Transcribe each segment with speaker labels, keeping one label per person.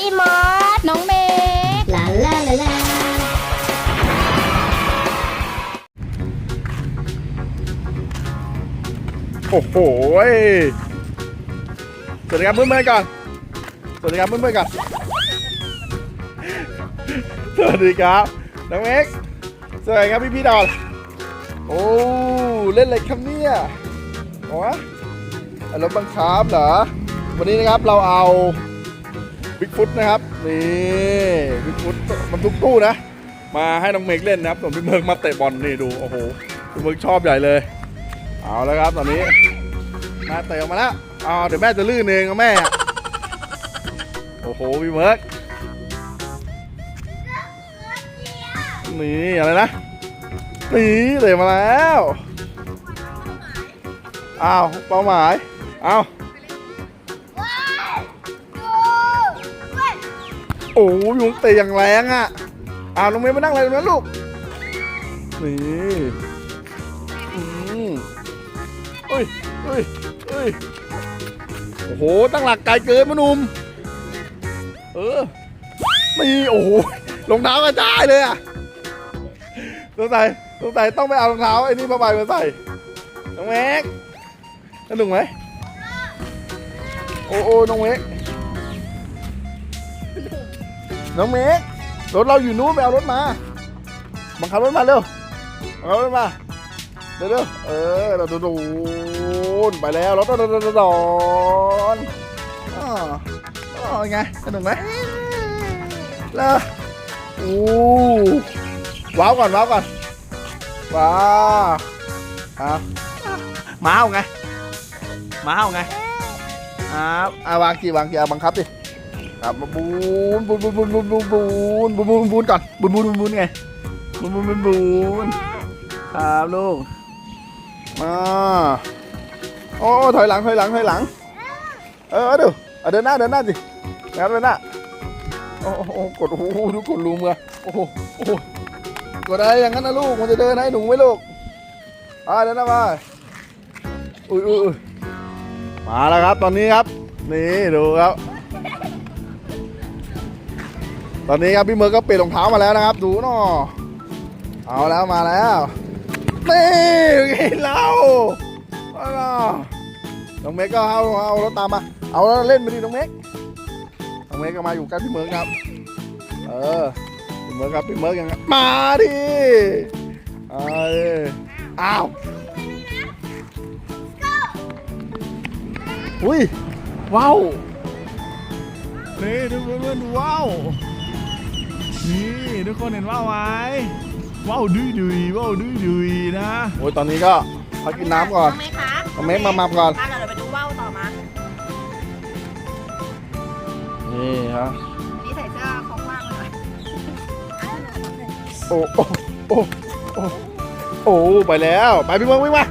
Speaker 1: พี่มอส
Speaker 2: น้องเมก
Speaker 1: ลาลาลาลา
Speaker 3: โอ้โหยสวัสดีครับเพื่อนๆก่อน สวัสดีครับเพื่อนๆก่อน สวัสดีครับ น้องเอ็กซ์สวัสดีครับพี่พี่ๆดอนโอ้ เล่นอะไรครับเนี่ยโอ้รถบังคับเหรอ วันนี้นะครับเราเอา บิ๊กฟุตนะครับนี่บิ๊กฟุตมันทุกตู้นะ มาให้น้องเมกเล่นนะครับส่วนพี่เมิกมาเตะบอลนี่ดูโอ้โหพี่เมิกชอบใหญ่เลย เอาแล้วครับตอนนี้แม่เตะออกมาแล้วอ๋อเดี๋ยวแม่จะลื่นเองกับแม่อะโอ้โหพี่เมิกนี่อะไรนะนี่เตะมาแล้วอ้าวเป้าหมายอ้าว โอ้ยุงเตะอย่างแรงอะอ้าวลงเมย์มานั่งอะไรตรงนั้นลูก นี่อืมเฮ้ยเฮ้ยเฮ้ยโอ้โห ตั้งหลักไกลเกินมะนุ่มเออนี่โอ้โหรองเท้ากระจายเลยอะสงสัยสงสัยต้องไปเอารองเท้าไอ้นี่ผ้าใบมาใส่น้องเมกสนุกไหมโอ้โอ้น้องเมก น้องเมกรถเราอยู่นู้นไปเอารถมา บังคับรถมาเร็วบังคับรถมาเดี๋ยวๆเออเราโดนไปแล้วรถโดนโดนโดนอ๋ออ๋อไงสนุกไหมแล้วอู้ว้าวก่อนว้าวก่อนว้าวเอามาเอาไงมาเอาไงอ่าอ่าวางกี่วางกี่เอาบังคับดิ ครับมาบูนบูนบูนบูนบูนบูนบูนบูนบูนบูนก่อนบูนบูนบูนบูนไงบูนบูนบูนบูนครับลูกมาโอ้ถอยหลังถอยหลังถอยหลัง เออดูเดินหน้าเดินหน้าสิเดินหน้าโอ้โหกดโอ้โหดูกดลูมอโอ้โหโอ้โหกดอะไรอย่างนั้นนะลูกมันจะเดินให้หนูไหมลูกอ่าเดินหน้ามาอุ้ยอุ้ยอุ้ยมาแล้วครับตอนนี้ครับ นี่ดูครับ ตอนนี้ครับพี่เมย์ก็เปลี่ยนรองเท้ามาแล้วนะครับ ดูเนาะเอาแล้วมาแล้วนี่เห็นเราเอาล่ะน้องเมกก็เอาเอารถตามมา เอาแล้วเล่นไปดิน้องเมกน้องเมกก็มาอยู่กันพี่เมิร์กครับ เออพี่เมิร์กครับพี่เมิร์กยังมาดิเอาดิอ้าวอุ้ยว้าวนี่ทุกเพื่อนๆดูว้าว นี่ทุกคนเห็นว้าวไหมว้าวดุยดุยว้าวดุยดุยนะโอ้ยตอนนี้ก็พักกินน้ำก่อน
Speaker 2: น้องเมกคะ
Speaker 3: น้องเมกมามาก่อน
Speaker 2: มาเดี๋ยวเราไปดูว่าวต่อมา
Speaker 3: นี่ครับ
Speaker 2: นี่ใส่เสื้อของว่างเลย
Speaker 3: โอ้โอ้โอ้โอ้โอ้ไปแล้วไปพี่เมืองวิ่งมา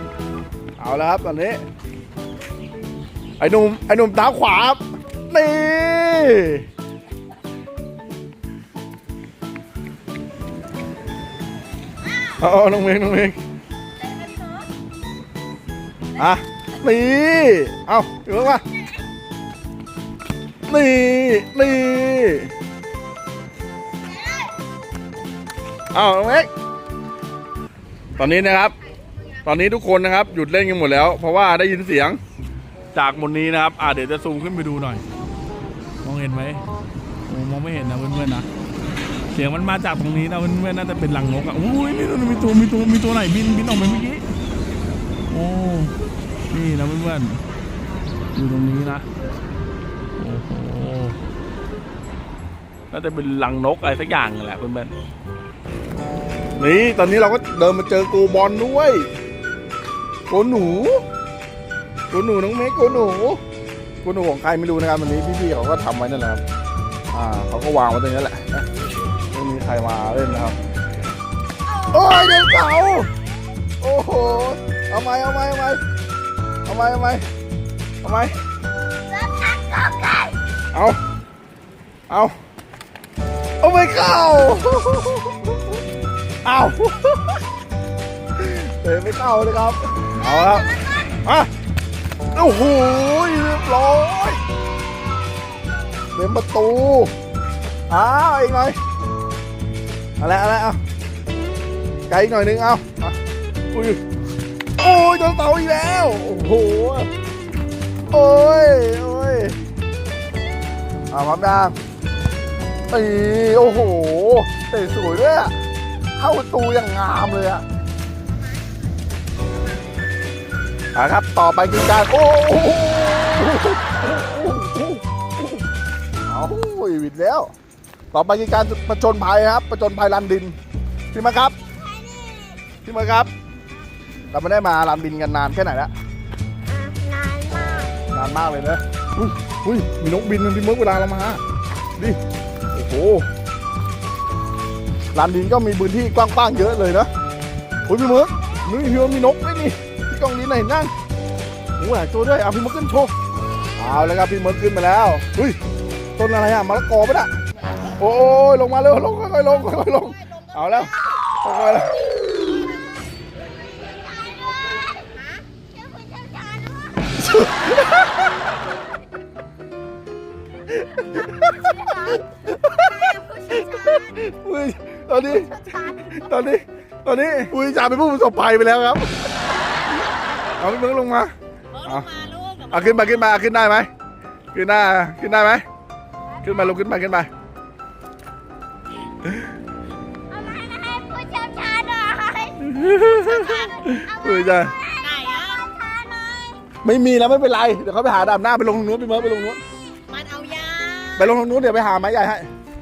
Speaker 3: เอาแล้วครับตอนนี้ไอ้หนุ่มไอ้หนุ่มเท้าขวาครับนี่ เอาเอาน้องเมงน้องเมงอะนี่ เอาพี่เมืองมานี่นี่อ้าน้องเอ็กตอนนี้นะครับ ตอนนี้ทุกคนนะครับ หยุดเล่นกันหมดแล้ว เพราะว่าได้ยินเสียงจากบนนี้นะครับ อ่าเดี๋ยวจะซูมขึ้นไปดูหน่อย มองเห็นไหมโอ้มองไม่เห็นนะเพื่อนๆนะ เสียงมันมาจากตรงนี้นะเพื่อนๆน่าจะเป็นรังนกอะโอ้ยมีตัวมีตัวมีตัวมีตัวไหนบินบินออกไปเมื่อกี้โอ้นี่นะเพื่อนๆอยู่ตรงนี้นะโอ้โหน่าจะเป็นรังนกอะไรสักอย่างนั่แหละเพื่อนๆนี่ตอนนี้เราก็เดินมาเจอโกบอลด้วยโกหนูโกหนูน้องเมฆโกหนูโกหนูของใครไม่รู้นะครับวันนี้พี่ๆเขาก็ทำไว้นั่นแหละครับอ่าเขาก็วางไว้ตรงนี้แหละ ใครมาเล่นนะครับ โอ้ยเดินเสาโอ้โห เอาไหมเอาไหมเอาไหมเอาไหมเอาไหมเอาไหมเอา เอา เอาไม่เข้าอ้าวเตะไม่เข้าเลยครับ เอาแล้วมาโอ้โหเรียบร้อยเต็มประตูอ้าวอีกหน่อย เอาละไรอะไรเอาไกลอีกหน่อยนึงเอาอุ้ยโอ้ยโดนเต่าอีกแล้ว โอ้โห โอ้ย โอ้ยเอาพร้อมยังตีโอ้โหเตะสวยด้วยเข้าตูอย่างงามเลยอะอะครับ ต่อไปคือการ โอ้โหเอาวิดแล้ว ต่อไปคือการประจนภัยครับ ประจนภัยลันดินพี่มาครับพี่มาครับ เราไม่ได้มาลันดินกันนานแค่ไหนแล้ว
Speaker 2: นานมาก
Speaker 3: นานมากเลยนะอุ้ยอุ้ยมีนกบินพี่เมิร์กเวลาเรามาดิโอ้โหลานดินก็มีพื้นที่กว้างๆเยอะเลยนะโอ้ยพี่เมิร์กนี่พี่เมิร์กมีนกด้วยนี่พี่กองดินไหนนั่งโอ้โหลายตัวด้วยเอาพี่เมิร์กขึ้นโชว์เอาแล้วครับพี่เมิร์กขึ้นมาแล้วอุ้ยต้นอะไรอะมะละกอปะน่ะ โอ้ยลงมาเร็วลงค่อยๆลงค่อยๆลง เอาแล้วค่อยๆแล้วอุ้ยตอนนี้ ตอนนี้ ตอนนี้อุ้ยจ่าเป็นผู้ประสบภัยไปแล้วครับ เอาพี่เมิร์กลงมา
Speaker 2: ลงมาลูก
Speaker 3: เอาขึ้นมาขึ้นมาขึ้นได้ไหมขึ้นได้ขึ้นได้ไหมขึ้นมาลงขึ้นมาขึ้นมา
Speaker 2: เอามาให้ผู้เชี่ยวชาญหน่อย
Speaker 3: อุ้ยจ่า
Speaker 2: ไหนอะ
Speaker 3: ไม่มีแล้วไม่เป็นไร เดี๋ยวเขาไปหาดาบหน้าไปลงทางนู้นพี่เมิร์กไปลงทางนู้น
Speaker 2: มันเอายา
Speaker 3: ไปลงทางนู้นเดี๋ยวไปหาไม้ใหญ่ให้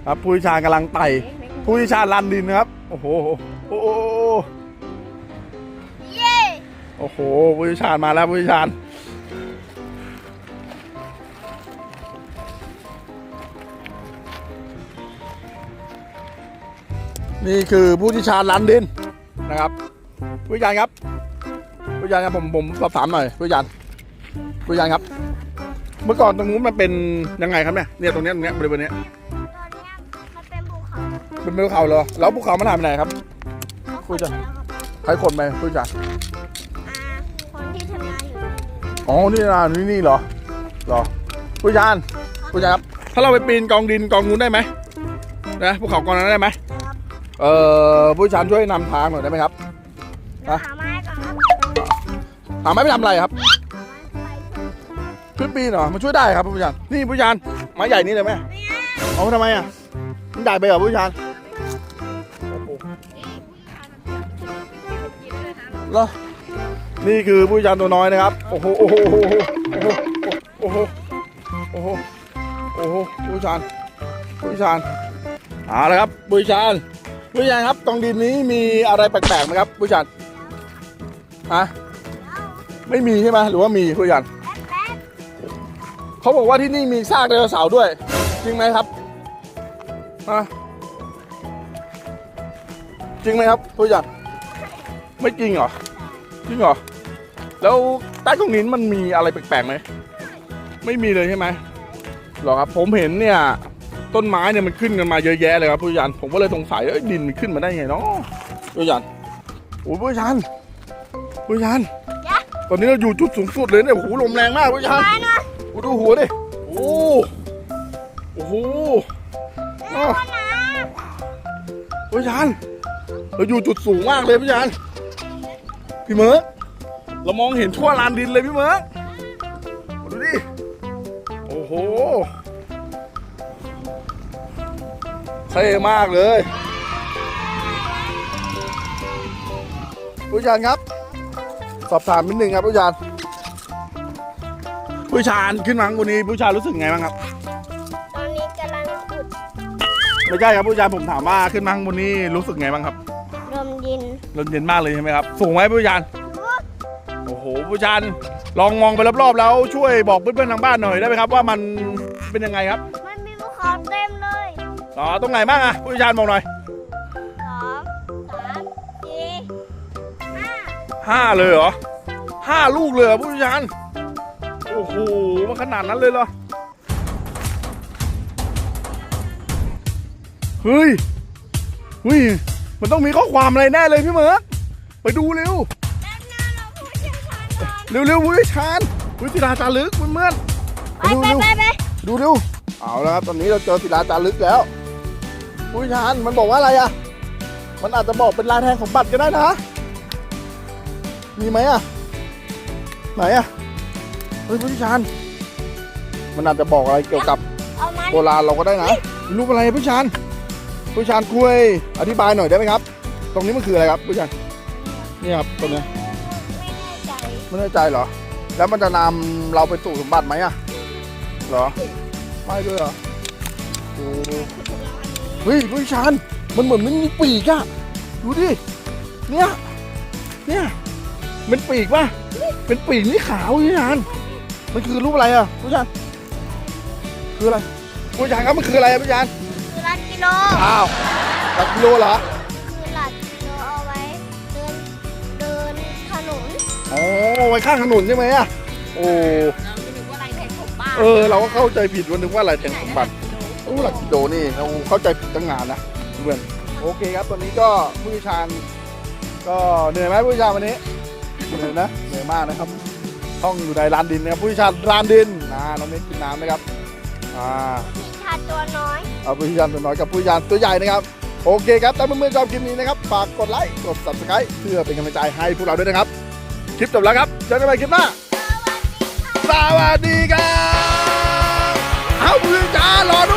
Speaker 3: ครับผู้ชายกำลังไต่ผู้ชายลันดินนะครับ โอ้โห โอ้โห
Speaker 2: เย้
Speaker 3: โอ้โหผู้ชายมาแล้วผู้ชาย นี่คือผู้ที่ชาญลันดินนะครับผู้ชายครับผู้ชายครับผมผมสอบถามหน่อยผู้ชายผู้ชายครับ เมื่อก่อนตรงนู้นมันเป็นยังไงครับเนี่ยเนี่ยตรงเนี้ยตรงเนี้ยบริเวณเนี้ย
Speaker 2: ตอนเนี้ยมันเป็นภูเขา
Speaker 3: เป็นภูเขาเหรอแล้วภูเขามันหายไปไหนครับ
Speaker 2: เขา
Speaker 3: คุยจ้ะ
Speaker 2: แล้วครับ
Speaker 3: ใครขนไปผู้ชาย
Speaker 2: อ่าคนที่ทำงานอยู่
Speaker 3: อ๋อนี่นะนี่นี่เหรอเหรอผู้ชายผู้ชายครับถ้าเราไปปีนกองดินกองนู้นได้ไหมนะภูเขากองนั้นได้ไหม
Speaker 2: ครับ
Speaker 3: เอ่อผู้ชายช่วยนำทางหน่อยได้ไหมครับ
Speaker 2: หาไม้ก่อนครับ
Speaker 3: หาไม้ไปทำอะไรครับขึ้นปีนเหรอมันช่วยได้ครับผู้ชายนี่ผู้ชายไม้ใหญ่นี่เลยไหมเอาทำไมอะมันใหญ่ไปเหรอผู้ชายเหรอนี่คือผู้ชายตัวน้อยนะครับโอ้โหโอ้โหโอ้โหโอ้โหโอ้โหโอ้โหผู้ชายผู้ชายเอาละครับผู้ชาย ผู้ชายครับกองดินนี้มีอะไรแปลกๆไหมครับ ผู้ชายฮะไม่มีใช่ไหมหรือว่ามีผู้ชายเขาบอกว่าที่นี่มีซากไดโนเสาร์ด้วย จริงไหมครับฮะจริงไหมครับผู้จัดไม่จริงเหรอจริงเหรอแล้วใต้กองนินมันมีอะไรแปลกๆไหมไม่มีเลยใช่ไหมหรอครับผมเห็นเนี่ย ต้นไม้เนี่ยมันขึ้นกันมาเยอะแยะเลยครับผู้จัดผมก็เลยสงสัยเอ้ยดินมันขึ้นมาได้ไงเนาะผู้จัดโอ้ยผู้จัดผู้จัดตอนนี้เราอยู่จุดสูงสุดเลยเนี่ยโอ้โหลมแรงมากผู้จัด
Speaker 2: ไม้หน่อย
Speaker 3: โอ้ดูหัวดิโอ้โอ้โหอ้าวพี่ชันเราอยู่จุดสูงมากเลยพี่ชันพี่เมิร์กเรามองเห็นทั่วลานดินเลยพี่เมิร์กดูดิโอ้โห เท่มากเลยผู้ชานครับ สอบถามนิดนึงครับผู้ชานผู้ชายขึ้นมาข้างบนนี้ผู้ชายรู้สึกไงบ้างครับ
Speaker 2: ตอนนี้กำลังขุด
Speaker 3: ไม่ใช่ครับผู้ชายผมถามว่าขึ้นมาข้างบนนี้รู้สึกไงบ้างครับ
Speaker 2: ลมเย็น
Speaker 3: ลมเย็นมากเลยใช่ไหมครับสูงไหมผู้ชายโอ้โหผู้ชายลองมองไปรอบๆแล้วช่วยบอกเพื่อนๆทางบ้านหน่อยได้ไหมครับ ว่ามันเป็นยังไงครับ อ๋อตรงไหนบ้างอะผู้ชายบอกหน่อย
Speaker 2: สองสามสี่ห้า
Speaker 3: ห้าเลยเหรอห้าลูกเลยเหรอผู้ชายโอ้โหมันขนาดนั้นเลยเหรอเฮ้ยเฮ้ยมันต้องมีข้อความอะไรแน่เลยพี่เหมอไปดูเร็ว
Speaker 2: ด้านหน้าเราผู้เชี่ยวชาญก่อน
Speaker 3: เร็วเร็วๆวิชานวิธีราจารึกเพื่อนๆ
Speaker 2: ไป
Speaker 3: ไปดู
Speaker 2: ไป
Speaker 3: เร็ว
Speaker 2: ไปไป
Speaker 3: ดูเร็วเอาแล้วครับตอนนี้เราเจอศิลาจารึกแล้ว ผู้ชานมันบอกว่าอะไรอะ มันอาจจะบอกเป็นลายแทงสมบัติก็ได้นะ มีไหมอะ ไหนอะ เฮ้ยผู้ชานมันอาจจะบอกอะไรเกี่ยวกับ
Speaker 2: เอามัน
Speaker 3: โบราณเราก็ได้นะรูปอะไรผู้ชานผู้ชานคุยอธิบายหน่อยได้ไหมครับ ตรงนี้มันคืออะไรครับผู้ชานนี่ครับตรงเนี้ย
Speaker 2: ไม่แน่ใจ
Speaker 3: ไม่แน่ใจเหรอ แล้วมันจะนำเราไปสู่สมบัติไหมอะ เหรอ ไม่ด้วยเหรอโอ้ เฮ้ยผู้ชานมันเหมือนมันมีปีกอะดูดิ เนี่ย เนี่ยเป็นปีกป่ะ เป็นปีกนี่ขาวผู้ชานมันคือรูปอะไรอะผู้ชานคืออะไรผู้ชานครับมันคืออะไรอะผู้ชาน
Speaker 2: คือหลักกิโล
Speaker 3: อ้าวหลักกิโลเหรอ
Speaker 2: คือหลักกิโลเอาไว้เดินเดินถนน
Speaker 3: อ๋อไว้ข้างถนนใช่ไหมอะโอ้
Speaker 1: เราไม่รู้ว่าอะไรแทนผมบ้า
Speaker 3: เออ เราก็เข้าใจผิดว่านึกว่าอะไรแทงสมบัติโอ้หลักกิโลนี่เราเข้าใจผิดตั้งนานนะเพื่อนโอเคครับตอนนี้ก็ผู้เชี่ยวชาญก็เหนื่อยไหมผู้เชี่ยวชาญวันนี้เหนื่อยนะเหนื่อยมากนะครับต้องอยู่ในลานดินนะครับผู้เชี่ยวชาญลานดินนะน้องเม็กกินน้ำนะครับอ่า
Speaker 2: มีชาตัวน้อย
Speaker 3: เอาผู้เชี่ยวชาญตัวน้อยกับผู้เชี่ยวชาญตัวใหญ่นะครับ โอเคครับถ้าเพื่อนๆชอบคลิปนี้นะครับฝากกดไลค์กด subscribe เพื่อเป็นกำลังใจให้พวกเราด้วยนะครับ คลิปจบแล้วครับเจอกันใหม่คลิปหน้าสวัสดีครับ